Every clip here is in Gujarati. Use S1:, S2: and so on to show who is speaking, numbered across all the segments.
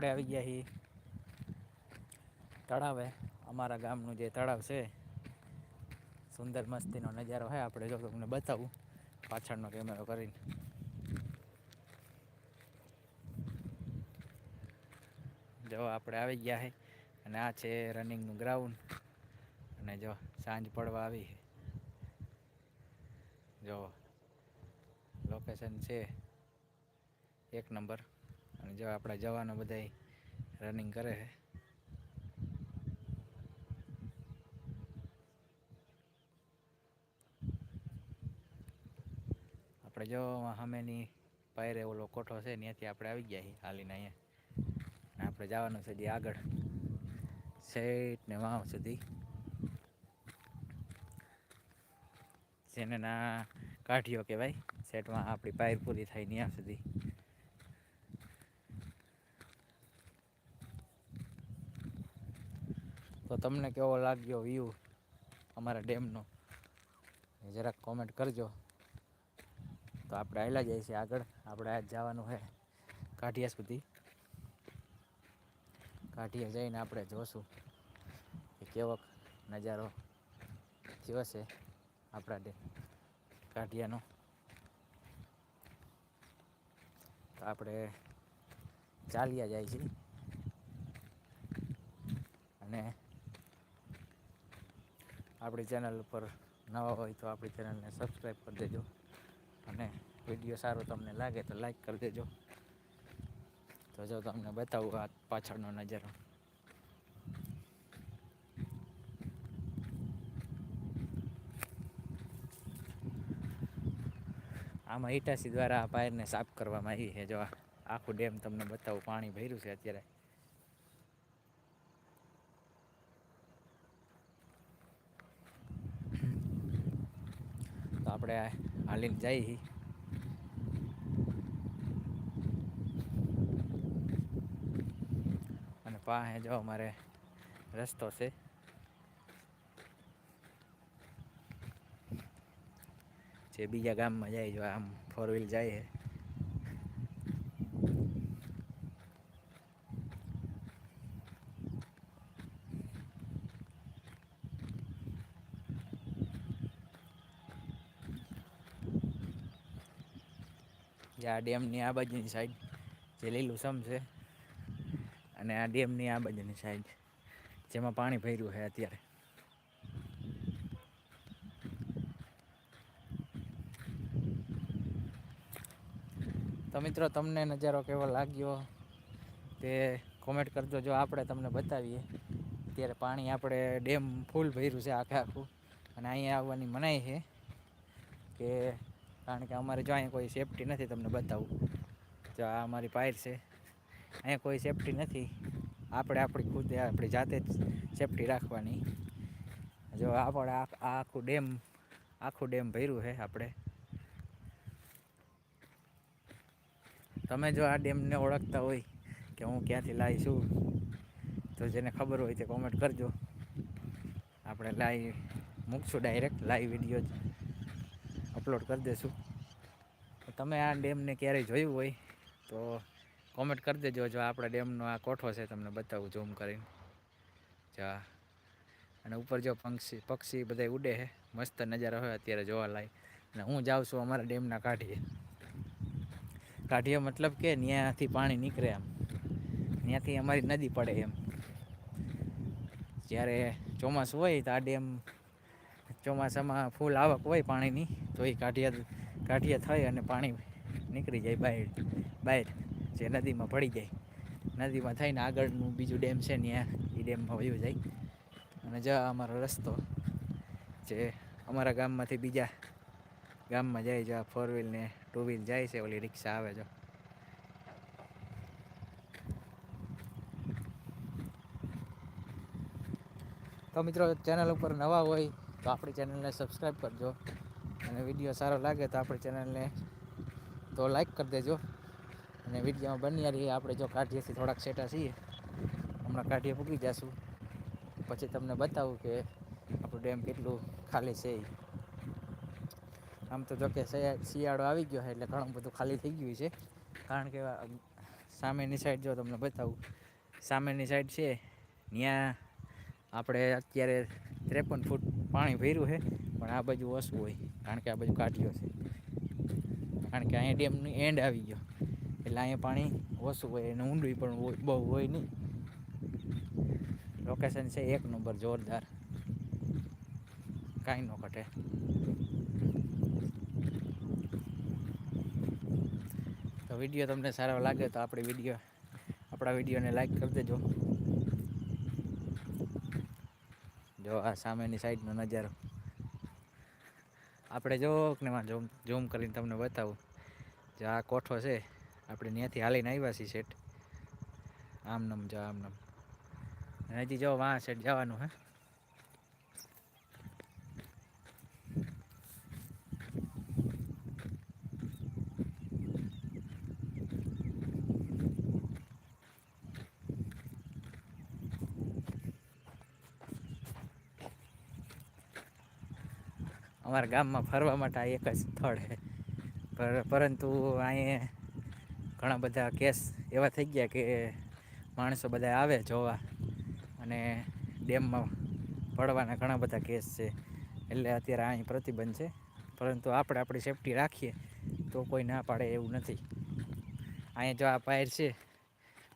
S1: આપણે આવી ગયા છીએ તળાવે, અમારા ગામનું જે તળાવ છે, સુંદર મસ્તીનો નજારો હોય આપણે જો તમને બતાવું, પાછળનો કેમેરો કરીને. જો આપણે આવી ગયા છે અને આ છે રનિંગનું ગ્રાઉન્ડ અને જો સાંજ પડવા આવી જો લોકેશન છે, એક નંબર. અને જો આપણા જવાનો બધા રનિંગ કરે છે. આપણે જો સામેની પાયરે ઓલો કોઠો છે, ત્યાંથી આપણે આવી ગયા છીએ હાલીને અહીંયા. આપણે જવાનું છે જે આગળ. સેટ ને વાવ સુધી. જેને ના કાઢ્યો કહેવાય. સેટમાં આપણી પાયર પૂરી થાય ત્યાં સુધી. તો તમને કેવો લાગ્યો વ્યૂ અમારા ડેમનો? જરાક કોમેન્ટ કરજો. તો આપણે આવેલા જઈએ છીએ આગળ. આપણે આજ જવાનું છે કાઠિયા સુધી. કાઠિયા જઈને આપણે જોશું કે કેવો નજારો થયો છે આપણા ડેમ કાઠિયાનો. તો આપણે ચાલ્યા જાય છીએ અને આપણી ચેનલ ઉપર નવા હોય તો આપણી ચેનલને સબસ્ક્રાઈબ કરી દેજો. અને વીડિયો સારો તમને લાગે તો લાઈક કરી દેજો. તો જો તમને બતાવું આ પાછળનો નજારો. આમાં ઇટાસી દ્વારા આ પાયરને સાફ કરવામાં આવી છે. જો આખું ડેમ તમને બતાવું, પાણી ભર્યું છે અત્યારે તો આપણે હાલીને જઈએ. અને પાસે જો અમારે રસ્તો છે. જે બીજા ગામમાં જાય, જો આમ ફોર વ્હીલ જાય આ ડેમની આ બાજુની સાઈડ જે લીલું સમ છે. અને આ ડેમની આ બાજુની સાઈડ જેમાં પાણી ભર્યું છે અત્યારે. તો મિત્રો, તમને નજારો કેવો લાગ્યો? તે કોમેન્ટ કરજો. જો આપણે તમને બતાવીએ, અત્યારે પાણી આપણે ડેમ ફૂલ ભર્યું છે આખે આખું. અને અહીંયા આવવાની મનાઈ છે કે કારણ કે અમારે જો અહીંયા કોઈ સેફટી નથી તમને બતાવું. જો આ અમારી પાયર છે. અહીંયા કોઈ સેફટી નથી. આપણે આપણી ખુદ, આપણી જાતે જ સેફટી રાખવાની. જો આપણે આ આખું ડેમ આખું ડેમ ભર્યું છે આપણે. તમે જો આ ડેમને ઓળખતા હોય કે હું ક્યાંથી લાવી છું, તો જેને ખબર હોય તે કોમેન્ટ કરજો. આપણે લાઈવ મૂકશું ડાયરેક્ટ લાઈવ વીડિયો જ. અપલોડ કરી દઈશું તો તમે આ ડેમને ક્યારેય જોયું હોય તો કોમેન્ટ કરી દેજો. જો આપણા ડેમનો આ કોઠો છે, તમને બતાવું ઝૂમ કરીને. જા અને ઉપર જો પક્ષી પક્ષી બધા ઉડે છે. મસ્ત નજારો હોય અત્યારે જોવા લાય અને હું જાઉં છું અમારા ડેમના કાઢીએ કાઢીએ મતલબ કે ત્યાંથી પાણી નીકળે એમ. ત્યાંથી અમારી નદી પડે એમ. જ્યારે ચોમાસું હોય તો આ ડેમ ચોમાસામાં ફૂલ આવક હોય પાણીની. તો એ કાઢિયા થાય થઈ અને પાણી નીકળી જાય બહાર. બહાર. જે નદીમાં પડી જાય. નદીમાં થઈને આગળનું બીજું ડેમ છે ત્યાં એ ડેમમાં વયું જાય. અને જ અમારો રસ્તો જે અમારા ગામમાંથી બીજા ગામમાં જાય જો ફોર વ્હીલ ને ટુ વ્હીલ જાય છે. ઓલી રિક્ષા આવે જો તો મિત્રો ચેનલ ઉપર નવા હોય તો આપણી ચેનલને સબસ્ક્રાઈબ કરજો. અને વીડિયો સારો લાગે તો આપણી ચેનલને તો લાઈક કરી દેજો. અને વિડીયોમાં બન્યા રહીએ. આપણે જો કાઢીએથી થોડાક સેટા છીએ. હમણાં કાઢીએ પૂકી જશું. પછી તમને બતાવું કે આપણું ડેમ કેટલું ખાલી છે. આમ તો જો કે શિયાળો આવી ગયો છે એટલે ઘણું બધું ખાલી થઈ ગયું છે. કારણ કે સામેની સાઈડ જો તમને બતાવું. સામેની સાઈડ છે. ત્યાં આપણે અત્યારે ત્રેપન ફૂટ પાણી ભર્યું છે. પણ આ બાજુ ઓછું હોય. કારણ કે આ બાજુ કાઢ્યો છે. કારણ કે અહીંયા ડેમની એન્ડ આવી ગયો. એટલે અહીંયા પાણી ઓછું હોય અને ઊંડું પણ હોય- બહુ હોય નહીં. લોકેશન છે એક નંબર, જોરદાર. કાંઈ ન ઘટે. તો વીડિયો તમને સારો લાગે તો આપણી વીડિયો આપણા વિડીયોને લાઈક કરી દેજો. જો આ સામેની સાઈડનો નજારો. આપણે જો ને માં ઝૂમ ઝૂમ કરીને તમને બતાવું. જે આ કોઠો છે, આપણે ત્યાંથી હાલીને આવ્યા છીએ સેટ આમ જા આમનમ. આમ નમ હજી જો વાં સેટ જવાનું હે. અમારા ગામમાં ફરવા માટે આ એક જ સ્થળ છે. પરંતુ અહીંયા ઘણા બધા કેસ એવા થઈ ગયા કે માણસો બધા આવે જોવા અને ડેમમાં પડવાના ઘણા બધા કેસ છે. એટલે અત્યારે અહીં પ્રતિબંધ છે. પરંતુ આપણે આપણી સેફટી રાખીએ તો કોઈ ના પાડે એવું નથી. અહીંયા જો આ પાયર છે,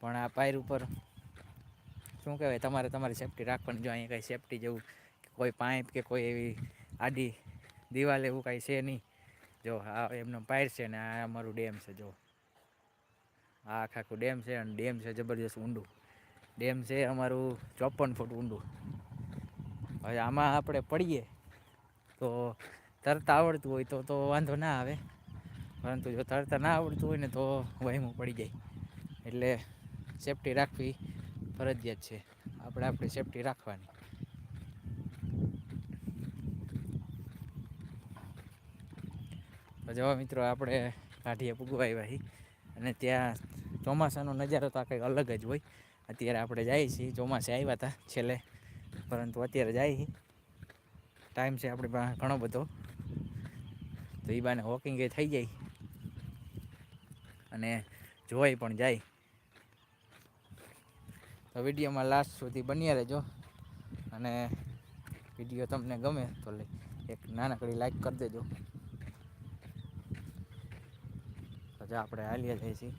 S1: પણ આ પાયર ઉપર શું કહેવાય? તમારે તમારી સેફટી રાખવાની, જો અહીંયા કંઈ સેફટી જેવું કોઈ પાઇપ કે કોઈ એવી આડી દિવાલ એવું કાંઈ છે નહીં. જો, આ એમનો પાયર છે ને, આ અમારું ડેમ છે, જો. આ આખા આખું ડેમ છે અને ડેમ છે જબરજસ્ત ઊંડું. ડેમ છે અમારું ચોપન ફૂટ ઊંડું. હવે આમાં આપણે પડીએ તો તરતા આવડતું હોય તો તો વાંધો ના આવે. પરંતુ જો તરતા ના આવડતું હોય ને, તો વહીમું પડી જાય. એટલે સેફટી રાખવી ફરજિયાત છે. આપણે આપણી સેફટી રાખવાની. તો જવા મિત્રો, આપણે કાઢીએ પૂગવા આવ્યા અને ત્યાં ચોમાસાનો નજારો તો આ કંઈક અલગ જ હોય. અત્યારે આપણે જઈએ છીએ, ચોમાસે આવ્યા હતા છેલ્લે. પરંતુ અત્યારે જાય છીએ. ટાઈમ છે આપણી પાસે ઘણો બધો. તો એ બાને વોકિંગ થઈ જાય. અને જોવાય પણ જાય. તો વિડીયોમાં લાસ્ટ સુધી બન્યા રહેજો. અને વીડિયો તમને ગમે તો એક નાનકડી લાઈક કરી દેજો તો જો આપણે હાલીએ જઈએ છીએ.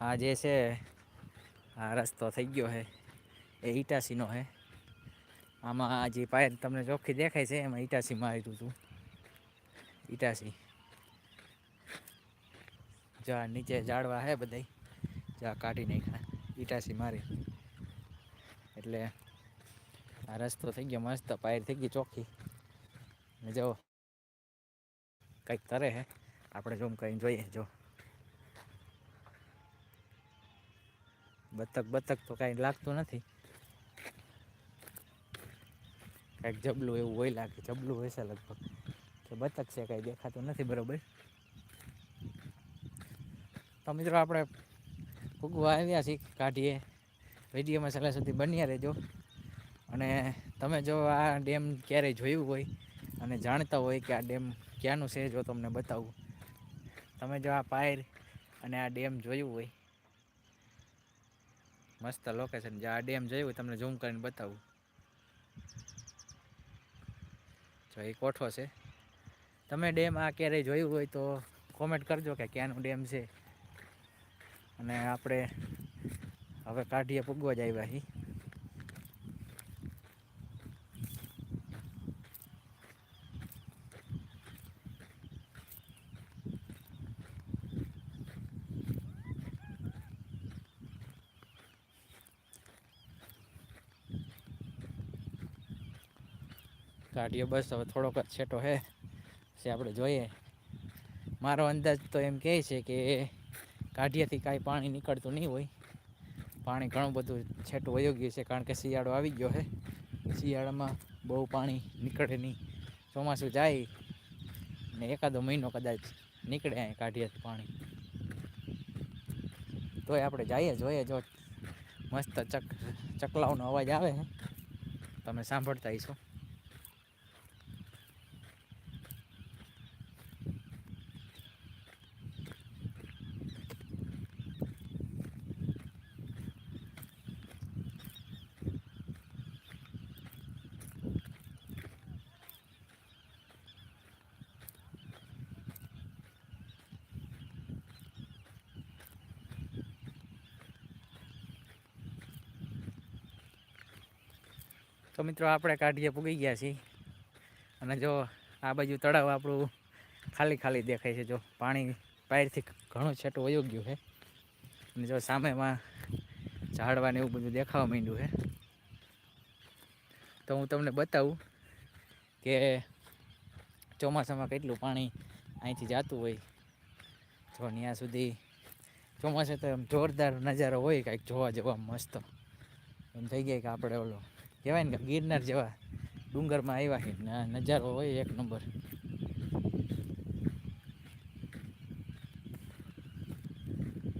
S1: આ જે છે, આ રસ્તો થઈ ગયો છે, એ ઈટાસીનો છે. આમાં જે પાયર તમને ચોખ્ખી દેખાય છે, એમાં ઈટાસી માર્યું હતું ઈટાસી. જા, નીચે ઝાડવા હે બધાય. જા, કાઢી નાખ્યા. ઈટાસી મારી. એટલે આ રસ્તો થઈ ગયો મસ્ત, પાયર થઈ ગઈ ચોખ્ખી. ને જો, કંઈક તરે હે. આપણે જોમ કરીને જોઈએ, જો. બતક બતક તો કાંઈ લાગતું નથી. કાંઈક જબલું એવું હોય લાગે, જબલું હશે લગભગ. કે બતક છે કાંઈ દેખાતું નથી બરોબર. તો મિત્રો આપણે ફૂગવા આવ્યા છીએ કાઢીએ. વિડીયોમાં સલાહ સુધી બન્યા રહેજો. અને તમે જો આ ડેમ ક્યારેય જોયું હોય અને જાણતા હોય કે આ ડેમ ક્યાંનું છે, જો તમને બતાવું. તમે જો આ પાયર અને આ ડેમ જોયું હોય. મસ્ત લોકેશન જે આ ડેમ જોયું હોય, તમને ઝૂમ કરીને બતાવું. જો એ કોઠો છે. તમે ડેમ આ ક્યારેય જોયું હોય તો કોમેન્ટ કરજો કે ક્યાંનું ડેમ છે. અને આપણે હવે કાઢીએ પૂગવા જ આવ્યા કાઢીએ બસ, હવે થોડોક જ છેટો છે, આપણે જોઈએ. મારો અંદાજ તો એમ કહે છે કે કાઢિયાથી કાંઈ પાણી નીકળતું નહીં હોય. પાણી ઘણું બધું છેટું વયો ગયું છે, કારણ કે શિયાળો આવી ગયો છે. શિયાળામાં બહુ પાણી નીકળે નહીં. ચોમાસું જાય ને એકાદો મહિનો કદાચ નીકળે અહીં કાઢીએ પાણી. તોય આપણે જઈએ, જોઈએ જો. મસ્ત ચક, ચકલાઓનો અવાજ આવે તમે સાંભળતા હશો. તો મિત્રો આપણે કાઢીએ, પૂગી ગયા છીએ. અને જો આ બાજુ તળાવ આપણું ખાલી ખાલી દેખાય છે. જો પાણી પાયરથી ઘણું છેટું વયું ગયું છે. અને જો સામેમાં ઝાડવાને એવું બધું દેખાવા માંડ્યું છે. તો હું તમને બતાવું કે ચોમાસામાં કેટલું પાણી અહીંથી જતું હોય. જો ત્યાં સુધી ચોમાસે તો એમ જોરદાર નજારો હોય, કાંઈક જોવા જવા મસ્ત. એમ થઈ ગયા કે આપણે ઓલો કહેવાય ને કે ગિરનાર જેવા ડુંગરમાં આવ્યા છે. નજારો હોય એક નંબર.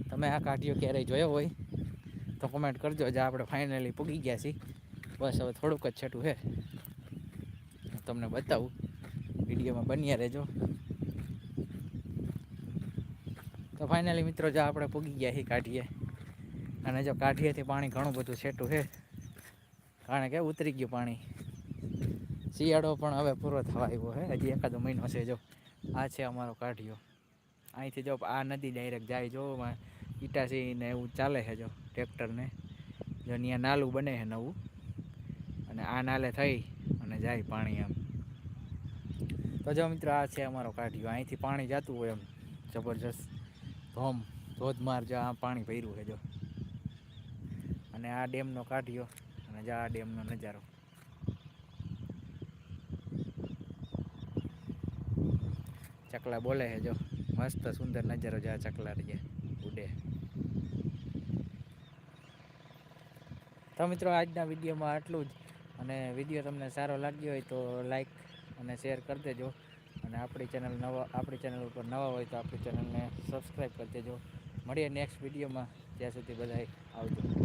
S1: તમે આ કાઢીઓ ક્યારેય જોયો હોય તો કોમેન્ટ કરજો. જે, આપણે ફાઇનલી પૂગી ગયા છીએ. બસ હવે થોડુંક જ છેટું છે. તમને બતાવું. વિડીયોમાં બન્યા રહેજો. તો ફાઇનલી મિત્રો, જો, આપણે પૂગી ગયા છીએ કાઢીએ. અને જો કાઢીએથી પાણી ઘણું બધું છેટું છે. કારણ કે ઉતરી ગયું પાણી. શિયાળો પણ હવે પૂરો થવા આવ્યો છે હજી એકાદો મહિનો છે જો. આ છે અમારો કાઢિયો. અહીંથી જો આ નદી ડાયરેક્ટ જાય જો ઈટાસી ને એવું ચાલે છે જો ટ્રેક્ટરને. જો ત્યાં નાલું બને છે નવું. અને આ નાલે થઈ અને જાય પાણી એમ. તો જો મિત્રો, આ છે અમારો કાઢ્યો. અહીંથી પાણી જતું હોય એમ. જબરજસ્ત ધોમ, ધોધમાર જો આ પાણી ભર્યું છે જો. અને આ ડેમનો કાઢ્યો. અને જો ડેમનો નજારો. ચકલા બોલે છે, જો. મસ્ત સુંદર નજારો જો ચકલા રહીએ ઉડે. તો મિત્રો, આજના વિડીયોમાં આટલું જ. અને વીડિયો તમને સારો લાગ્યો હોય તો લાઈક અને શેર કરી દેજો. અને આપણી ચેનલ નવા, આપણી ચેનલ ઉપર નવા હોય તો આપણી ચેનલને સબસ્ક્રાઈબ કરી દેજો. મળીએ નેક્સ્ટ વિડીયોમાં. ત્યાં સુધી બધાય આવજો.